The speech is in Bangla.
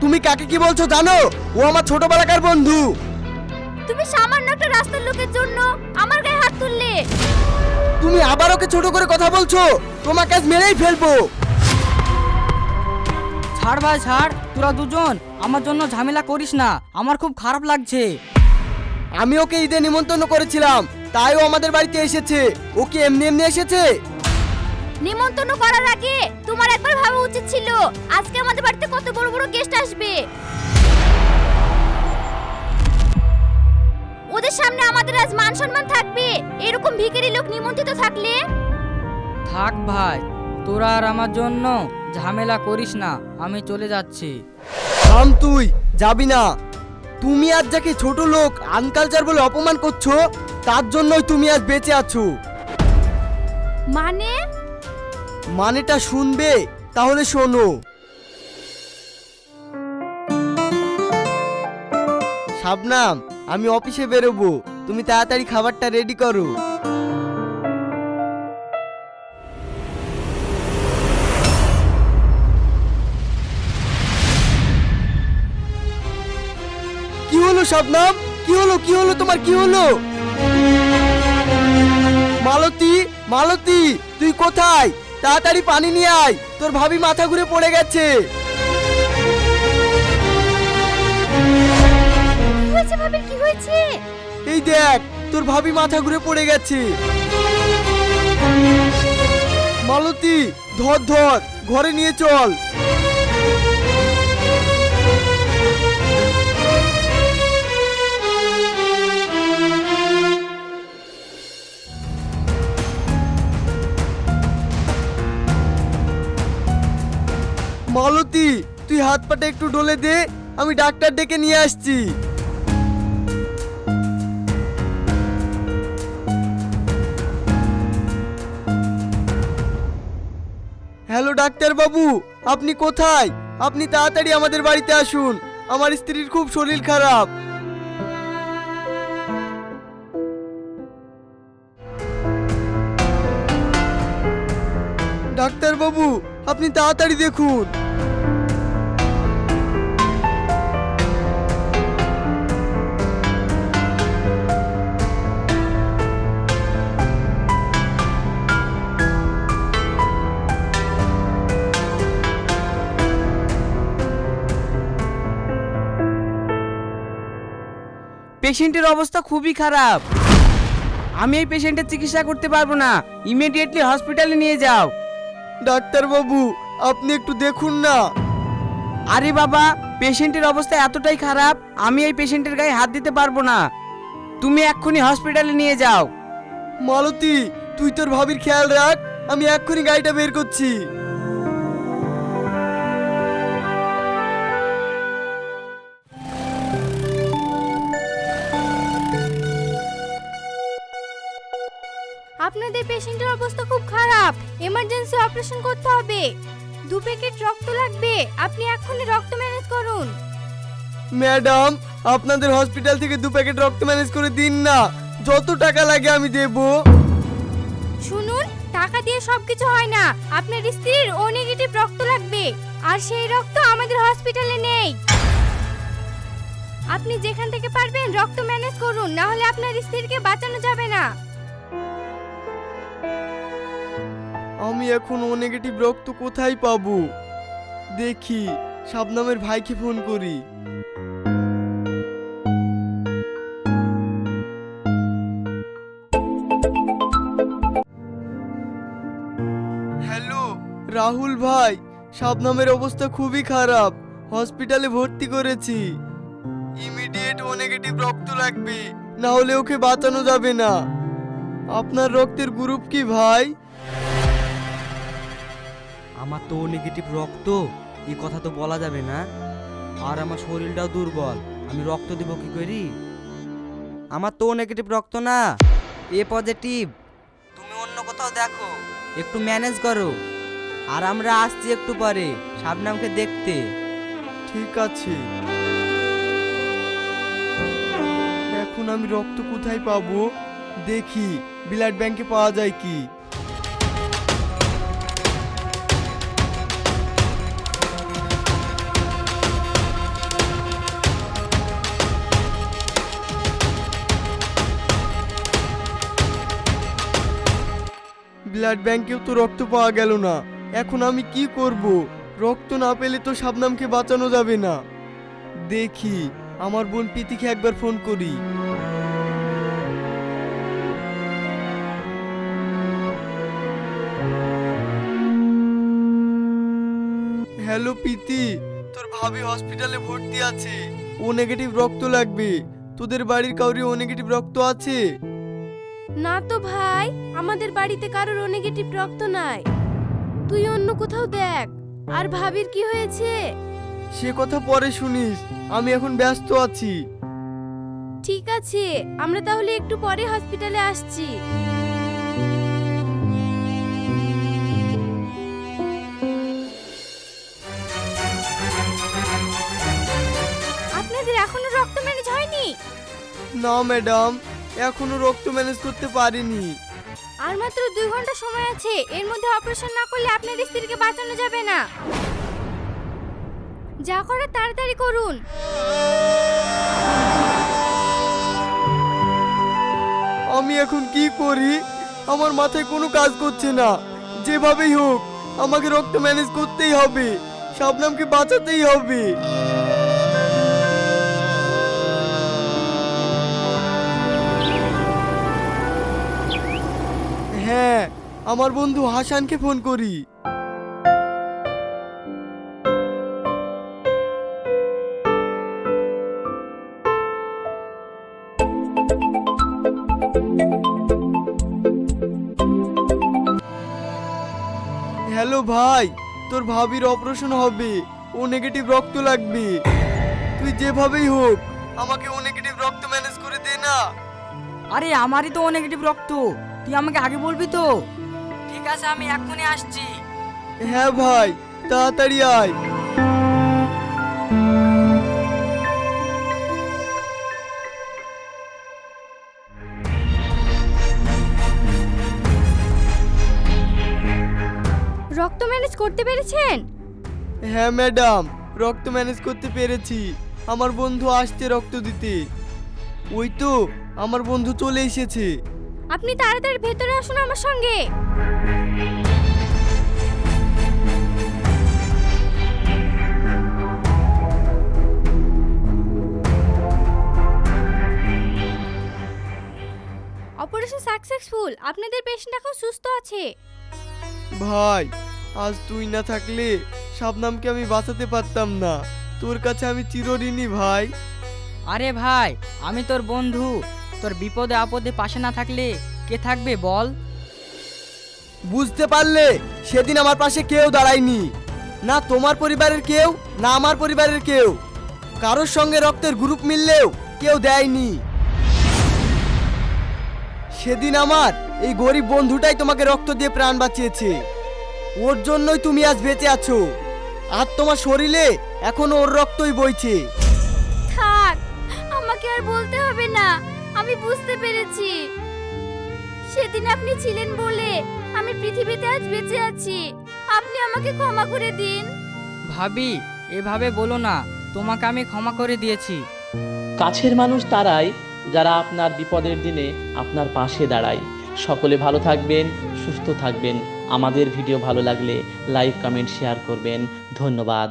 তুমি কাকে কি বলছো জানো? ও আমার ছোটবেলাকার বন্ধু। তুমি সামান্য একটা রাস্তার লোকের জন্য আমার গায়ে হাত তুললে। তুমি আবার ওকে ছোট করে কথা বলছো? তোমাকে আজ মেরেই ফেলব। ছাড় ভাই ছাড়। তোরা দুজন আমার জন্য ঝামেলা করিস না। আমার খুব খারাপ লাগছে। আমি ওকে ঈদে নিমন্ত্রণ করেছিলাম। তাই ও আমাদের বাড়িতে এসেছে। ও কি এমনি এমনি এসেছে? নিমন্ত্রণ করার আগে তোমার একবার ভাবা উচিত ছিল আজকে আমাদের বাড়িতে কত বড় বড় গেস্ট আসবে। ওদের সামনে আমাদের আজ মান সম্মান থাকবে এরকম ভিখারি লোক নিমন্ত্রিত থাকলে? থাক ভাই তোরা আর আমার জন্য ঝামেলা করিস না আমি চলে যাচ্ছি। থাম তুই যাবি না। তুমি আজ যাকে ছোট লোক আনকালচার বলে অপমান করছ তার জন্যই তুমি আজ বেঁচে আছো। মানে? মানেটা শুনবে? তাহলে শোনো। শাবনাম, আমি অফিসে বেরোবো। তুমি তাড়াতাড়ি খাবারটা রেডি করো। কি হলো শাবনাম? কি হলো? কি হলো তোমার? কি হলো? মালতী মালতী, তুই কোথায়? তাড়াতাড়ি পানি নিয়ে আয়। তোর ভাবি মাথা ঘুরে পড়ে গেছে। হয়েছে ভাবির কি হয়েছে? এই দেখ তোর ভাবি মাথা ঘুরে পড়ে গেছে। মালতী ধর ধর ঘরে নিয়ে চল। মালতী, তুই হাত পাটা একটু ডলে দে, আমি ডাক্তার ডেকে নিয়ে আসছি। হ্যালো ডাক্তার বাবু আপনি কোথায়? আপনি তাড়াতাড়ি আমাদের বাড়িতে আসুন, আমার স্ত্রীর খুব শরীর খারাপ। ডাক্তার আপনি তাড়াতাড়ি দেখুন। পেশেন্টের অবস্থা খুবই খারাপ। আমি এই পেশেন্টের চিকিৎসা করতে পারব না। ইমিডিয়েটলি হসপিটালে নিয়ে যাও। ডাক্তার বাবু আপনি একটু দেখুন না। আরে বাবা পেশেন্টের অবস্থা এতটাই খারাপ আমি এই পেশেন্টের গায়ে হাত দিতে পারব না। তুমি এক্ষুনি হসপিটালে নিয়ে যাও। মালতী তুই তোর ভাবির খেয়াল রাখ আমি এক্ষুনি গাড়িটা বের করছি। আপনাদের পেশেন্টের অবস্থা খুব খারাপ। এমার্জেন্সি অপারেশন করতে হবে। দু প্যাকেট রক্ত লাগবে। আপনি এক্ষুনি রক্ত ম্যানেজ করুন। ম্যাডাম আপনাদের হসপিটাল থেকে দু প্যাকেট রক্ত ম্যানেজ করে দিন না। যত টাকা লাগে আমি দেব। শুনুন টাকা দিয়ে সবকিছু হয় না। আপনার স্ত্রীর ও নেগেটিভ রক্ত লাগবে। আর সেই রক্ত আমাদের হসপিটালে নেই। আপনি যেখান থেকে পারবেন রক্ত ম্যানেজ করুন না হলে আপনার স্ত্রীকে বাঁচানো যাবে না। আমি এখন ও নেগেটিভ রক্ত কোথায় পাবো? দেখি, শাবনামের ভাইকে ফোন করি। হ্যালো, রাহুল ভাই, শাবনামের অবস্থা খুবই খারাপ। হসপিটালে ভর্তি করেছি। ইমিডিয়েট ও নেগেটিভ রক্ত লাগবে, না হলে ওকে বাঁচানো যাবে না। আপনার রক্তের গ্রুপ কি ভাই? আমার তো নেগেটিভ রক্ত এই কথা তো বলা যাবে না। আর আমার শরীরটাও দুর্বল, আমি রক্ত দেবো কি করি? আমার তো নেগেটিভ রক্ত না, এ পজিটিভ তুমি অন্য কোথাও দেখো, একটু ম্যানেজ করো। আর আমরা আসছি একটু পরে শাবনামকে দেখতে। ঠিক আছে। এখন আমি রক্ত কোথায় পাবো? দেখি ব্লাড ব্যাংকে পাওয়া যায় কি? ব্লাড ব্যাংকেও তো রক্ত পাওয়া গেল না। এখন আমি কি করব? রক্ত না পেলে তো শাবনামকে বাঁচানো যাবে না। দেখি, আমার বোন প্রীতিকে একবার ফোন করি। হ্যালো প্রীতি, তোর ভাবি হসপিটালে ভর্তি আছে। ও নেগেটিভ রক্ত লাগবে। তোদের বাড়ির কাউরি ও নেগেটিভ রক্ত আছে? না তো ভাই আমাদের বাড়িতে কারোর ও নেগেটিভ রক্ত নাই। তুই অন্য কোথাও দেখ আর ভাবির কি হয়েছে? সে কথা পরে শুনিস আমি এখন ব্যস্ত আছি। ঠিক আছে আমরা তাহলে একটু পরে হসপিটালে আসছি। আপনাদের এখনও রক্ত ম্যানেজ হয়নি? না ম্যাডাম। এখনও রক্ত ম্যানেজ করতে পারিনি। আর মাত্র দুই ঘণ্টা সময় আছে এর মধ্যে অপারেশন না করলে আপনার স্ত্রীকে বাঁচানো যাবে না। যা করে তাড়াতাড়ি করুন। আমি এখন কি করি? আমার মাথায় কোনো কাজ করছে না। যেভাবেই হোক আমাকে রক্ত ম্যানেজ করতেই হবে। শাবনামকে বাঁচাতেই হবে। আমার বন্ধু হাসানকে ফোন করি। হ্যালো ভাই, তোর ভাবির অপারেশন হবে। ও নেগেটিভ রক্ত লাগবে। তুই যেভাবেই হোক, আমাকে ও নেগেটিভ রক্ত ম্যানেজ করে দে না। আরে, আমারই তো ও নেগেটিভ রক্ত। তুই আমাকে আগে বলবি তো? ঠিক আছে আমি এক্ষুনি আসছি। হ্যাঁ ভাই তাড়াতাড়ি আয়। রক্ত ম্যানেজ করতে পেরেছেন? হ্যাঁ ম্যাডাম রক্ত ম্যানেজ করতে পেরেছি। আমার বন্ধু আসছে রক্ত দিতে। ওই তো আমার বন্ধু চলে এসেছে। আপনি তাড়াতাড়ি ভেতরে আসুন আমার সঙ্গে। অপারেশন সাকসেসফুল আপনাদের পেশেন্ট এখন সুস্থ আছে। ভাই আজ তুই না থাকলে শাবনামকে আমি বাঁচাতে পারতাম না। তোর কাছে আমি চিরঋণী ভাই। আরে ভাই আমি তোর বন্ধু। তোর বিপদে আপদে পাশে না থাকলে কে থাকবে বল? বুঝতে পারলে সেদিন আমার পাশে কেউ দাঁড়ায়নি। না তোমার পরিবারের কেউ, না আমার পরিবারের কেউ। কারোর সঙ্গে রক্তের গ্রুপ মিললেও কেউ দেয়নি। সেদিন আমার এই গরিব বন্ধুটাই তোমাকে রক্ত দিয়ে প্রাণ বাঁচিয়েছে। ওর জন্যই তুমি আজ বেঁচে আছো। আর তোমার শরীরে এখনও ওর রক্তই বইছে। থাক, আমাকে আর বলতে হবে না। আমি বুঝতে পেরেছি। সেদিন আপনি ছিলেন বলে আমি পৃথিবীতে আজ বেঁচে আছি। আপনি আমাকে ক্ষমা করে দিন। ভাবি এভাবে বলো না তোমাকে আমি ক্ষমা করে দিয়েছি। কাছের মানুষ তারাই যারা আপনার বিপদের দিনে আপনার পাশে দাঁড়ায়। সকলে ভালো থাকবেন সুস্থ থাকবেন। আমাদের ভিডিও ভালো লাগলে লাইক কমেন্ট শেয়ার করবেন। ধন্যবাদ।